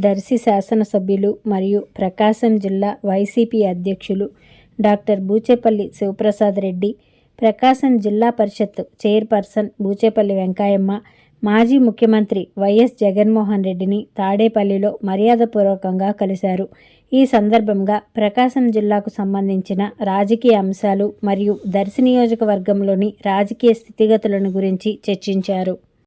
దర్శి శాసనసభ్యులు మరియు ప్రకాశం జిల్లా వైసీపీ అధ్యక్షులు డాక్టర్ బూచేపల్లి శివప్రసాద్ రెడ్డి ప్రకాశం జిల్లా పరిషత్ చైర్పర్సన్ బూచేపల్లి వెంకాయమ్మ మాజీ ముఖ్యమంత్రి వైఎస్ జగన్మోహన్ రెడ్డిని తాడేపల్లిలో మర్యాదపూర్వకంగా కలిశారు. ఈ సందర్భంగా ప్రకాశం జిల్లాకు సంబంధించిన రాజకీయ అంశాలు మరియు దర్శి నియోజకవర్గంలోని రాజకీయ స్థితిగతులను గురించి చర్చించారు.